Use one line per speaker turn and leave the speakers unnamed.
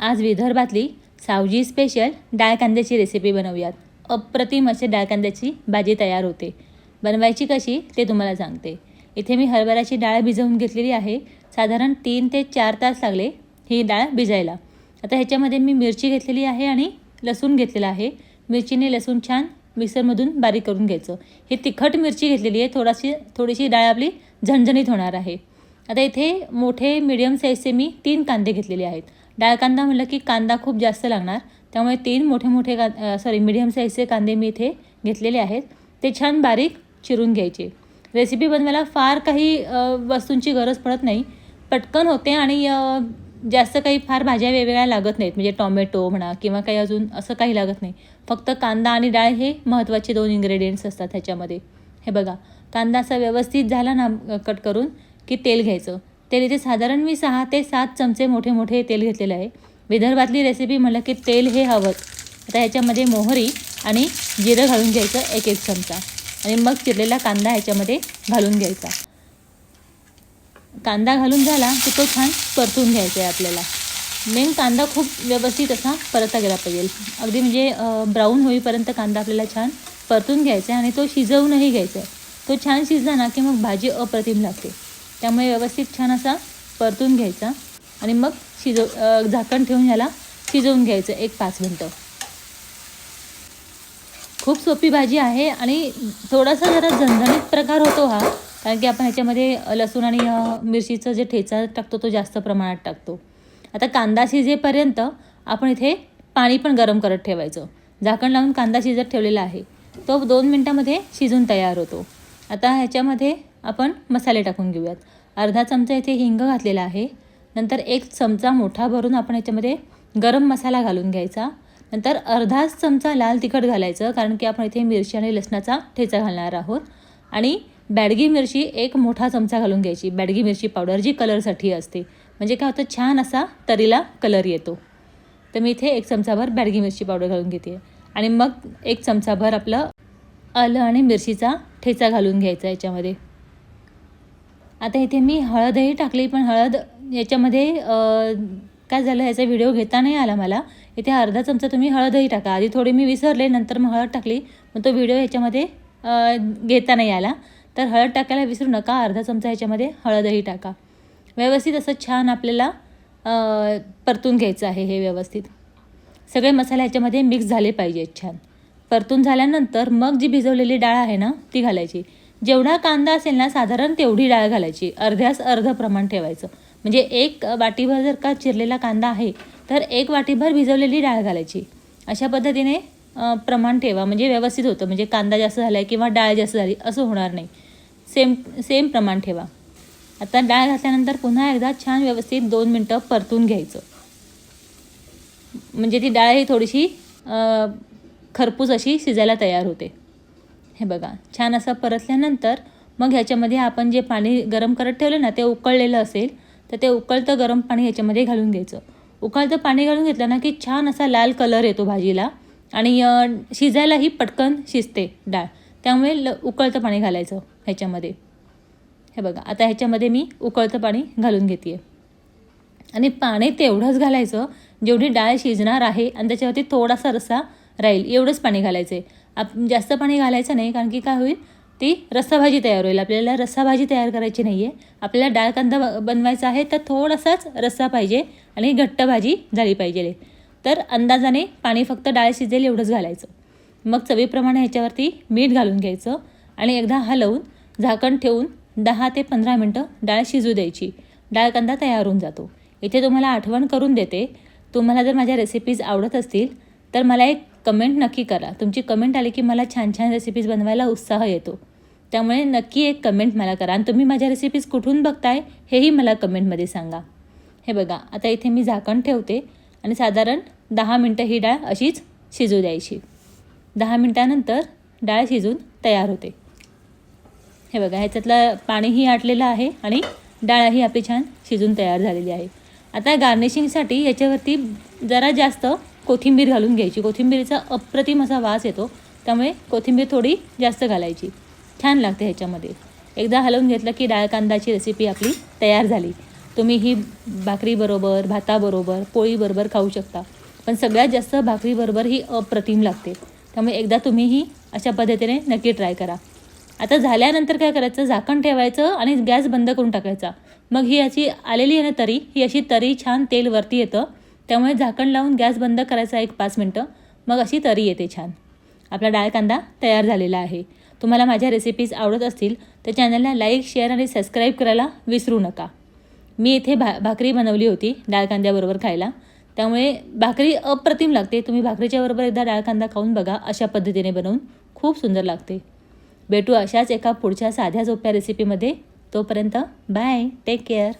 आज विदर्भातली सावजी स्पेशल डाळ कांद्याची रेसिपी बनवूयात. अप्रतिम असे डाळ कांद्याची भाजी तयार होते. बनवायची कशी ते तुम्हाला सांगते. इथे मी हरभऱ्याची डाळ भिजवून घेतलेली आहे. साधारण तीन ते चार तास लागले ही डाळ भिजायला. आता ह्याच्यामध्ये मी मिरची घेतलेली आहे आणि लसूण घेतलेला आहे. मिरचीने लसूण छान मिक्सरमधून बारीक करून घ्यायचं. ही तिखट मिरची घेतलेली आहे. थोडाशी थोडीशी डाळ आपली झणझणीत होणार आहे. आता इथे मोठे मिडियम साईजचे मी तीन कांदे घेतलेले आहेत. डाळ कांदा म्हटलं की कांदा खूप जास्त लागणार. त्यामुळे तीन मोठे मोठे का सॉरी मिडियम साईजचे कांदे मी इथे घेतलेले आहेत. ते छान बारीक चिरून घ्यायचे. रेसिपी बनवायला फार काही वस्तूंची गरज पडत नाही. पटकन होते आणि जास्त काही फार भाज्या वेगवेगळ्या लागत नाहीत. म्हणजे टॉमॅटो म्हणा किंवा काही अजून असं काही लागत नाही. फक्त कांदा आणि डाळ हे महत्त्वाचे दोन इन्ग्रेडियंट्स असतात ह्याच्यामध्ये. हे बघा कांदा असा व्यवस्थित झाला ना कट करून की तेल घ्यायचं. तेल इथे साधारण मी सहा ते सात चमचे मोठे मोठे तेल घेतलेलं आहे. विदर्भातली रेसिपी म्हटलं की तेल हे हवंच आता ह्याच्यामध्ये मोहरी आणि जिरं घालून घ्यायचं एक एक चमचा. आणि मग चिरलेला कांदा ह्याच्यामध्ये घालून घ्यायचा. कांदा घालून झाला की तो छान परतून घ्यायचा आहे आपल्याला. मेन कांदा खूप व्यवस्थित असा परतला गेला पाहिजे. अगदी म्हणजे ब्राऊन होईपर्यंत कांदा आपल्याला छान परतून घ्यायचा आहे आणि तो शिजवूनही घ्यायचा आहे. तो छान शिजला ना की मग भाजी अप्रतिम लागते. त्यामुळे व्यवस्थित छान असा परतून घ्यायचा. आणि मग शिजव झाकण ठेवून ह्याला शिजवून घ्यायचं एक पाच मिनटं. खूप सोपी भाजी आहे आणि थोडासा जरा झणझणीत प्रकार होतो हा कारण की आपण ह्याच्यामध्ये लसूण आणि मिरचीचं जे ठेचा टाकतो तो जास्त प्रमाणात टाकतो. आता कांदा शिजेपर्यंत आपण इथे पाणी पण गरम करत ठेवायचं. झाकण लावून कांदा शिजत ठेवलेला आहे. तो दोन मिनटामध्ये शिजून तयार होतो. आता ह्याच्यामध्ये आपण मसाले टाकून घेऊयात. अर्धा चमचा इथे हिंग घातलेला आहे. नंतर एक चमचा मोठा भरून आपण याच्यामध्ये गरम मसाला घालून घ्यायचा. नंतर अर्धाच चमचा लाल तिखट घालायचं कारण की आपण इथे मिरची आणि लसणाचा ठेचा घालणार आहोत. आणि बॅडगी मिरची एक मोठा चमचा घालून घ्यायची. बॅडगी मिरची पावडर जी कलरसाठी असते. म्हणजे काय होतं? छान असा तरीला कलर येतो. तर मी इथे एक चमचाभर बॅडगी मिरची पावडर घालून घेते. आणि मग एक चमचाभर आपलं आलं आणि मिरचीचा ठेचा घालून घ्यायचा याच्यामध्ये. आता इथे मी हळदही टाकली पण हळद याच्यामध्ये काय झालं याचा व्हिडिओ घेता नाही आला मला. इथे अर्धा चमचा तुम्ही हळदही टाका. आधी थोडी मी विसरले नंतर मग हळद टाकली मग तो व्हिडिओ ह्याच्यामध्ये घेता नाही आला. तर हळद टाकायला विसरू नका अर्धा चमचा ह्याच्यामध्ये हळदही टाका. व्यवस्थित असं छान आपल्याला परतून घ्यायचं आहे हे व्यवस्थित. सगळे मसाले ह्याच्यामध्ये मिक्स झाले पाहिजेत छान. परतून झाल्यानंतर मग जी भिजवलेली डाळ आहे ना ती घालायची. जेवढा कांदा असेल ना साधारण तेवढी डाळ घालायची. अर्ध्यास अर्ध प्रमाण ठेवायचं. म्हणजे एक वाटीभर जर का चिरलेला कांदा आहे तर एक वाटीभर भिजवलेली डाळ घालायची. अशा पद्धतीने प्रमाण ठेवा. म्हणजे व्यवस्थित होतं. म्हणजे कांदा जास्त झाला आहे किंवा डाळ जास्त झाली असं होणार नाही. सेम सेम प्रमाण ठेवा. आता डाळ घातल्यानंतर पुन्हा एकदा छान व्यवस्थित दोन मिनटं परतून घ्यायचं. म्हणजे ती डाळ ही थोडीशी खरपूस अशी शिजायला तयार होते. हे बघा छान असं परतल्यानंतर मग ह्याच्यामध्ये आपण जे पाणी गरम करत ठेवलं ना ते उकळलेलं असेल तर ते उकळतं गरम पाणी ह्याच्यामध्ये घालून घ्यायचं. उकळतं पाणी घालून घेतलं ना की छान असा लाल कलर येतो भाजीला आणि शिजायलाही पटकन शिजते डाळ. त्यामुळे ल उकळतं पाणी घालायचं ह्याच्यामध्ये. हे बघा आता ह्याच्यामध्ये मी उकळतं पाणी घालून घेते आणि पाणी तेवढंच घालायचं जेवढी डाळ शिजणार आहे आणि त्याच्यावरती थोडासा रस्सा राहील एवढंच पाणी घालायचं आहे आप जास्त पाणी घालायचं नाही कारण की काय होईल ती रस्साभाजी तयार होईल. आपल्याला रस्साभाजी तयार करायची नाही आहे आपल्याला डाळ कांदा बनवायचा आहे तर थोडासाच रस्सा पाहिजे आणि घट्ट भाजी झाली पाहिजे. तर अंदाजाने पाणी फक्त डाळ शिजेल एवढंच घालायचं. मग चवीप्रमाणे ह्याच्यावरती मीठ घालून घ्यायचं आणि एकदा हलवून झाकण ठेवून दहा ते पंधरा मिनटं डाळ शिजू द्यायची. डाळ कांदा तयार होऊन जातो. इथे तुम्हाला आठवण करून देते. तुम्हाला जर माझ्या रेसिपीज आवडत असतील तर मला एक कमेंट नक्की करा. तुमची कमेंट आली की मला छान छान रेसिपीज बनवायला उत्साह येतो. त्यामुळे नक्की एक कमेंट मला करा. आणि तुम्ही माझ्या रेसिपीज कुठून बघताय हेही मला कमेंटमध्ये सांगा. हे बघा आता इथे मी झाकण ठेवते आणि साधारण दहा मिनटं ही डाळ अशीच शिजू द्यायची. दहा मिनटानंतर डाळ शिजून तयार होते. हे बघा ह्याच्यातलं पाणीही आटलेलं आहे आणि डाळही आपली छान शिजून तयार झालेली आहे. आता गार्निशिंगसाठी याच्यावरती जरा जास्त कोथिंबीर घालून घ्यायची. कोथिंबीरीचा अप्रतिम असा वास येतो. त्यामुळे कोथिंबीर थोडी जास्त घालायची. छान लागते ह्याच्यामध्ये. एकदा हलवून घेतलं की डाळ कांदाची रेसिपी आपली तयार झाली. तुम्ही ही भाकरीबरोबर भाताबरोबर पोळीबरोबर खाऊ शकता. पण सगळ्यात जास्त भाकरीबरोबर ही अप्रतिम लागते. त्यामुळे एकदा तुम्ही ही अशा पद्धतीने नक्की ट्राय करा. आता झाल्यानंतर काय करायचं? झाकण ठेवायचं आणि गॅस बंद करून टाकायचा. मग ही अशी आलेली आहे ना तरी ही अशी तरी छान तेल वरती येतं. त्यामुळे झाकण लावून गॅस बंद करायचा एक पाच मिनटं. मग अशी तरी येते छान. आपला डाळ कांदा तयार झालेला आहे. तुम्हाला माझ्या रेसिपीज आवडत असतील तर चॅनलला लाईक शेअर आणि सबस्क्राईब करायला विसरू नका. मी इथे भा भाकरी बनवली होती डाळ कांद्याबरोबर खायला. त्यामुळे भाकरी अप्रतिम लागते. तुम्ही भाकरीच्या बरोबर एकदा डाळ कांदा खाऊन बघा अशा पद्धतीने बनवून. खूप सुंदर लागते. भेटू अशाच एका पुढच्या साध्या सोप्या रेसिपीमध्ये तोपर्यंत बाय टेक केअर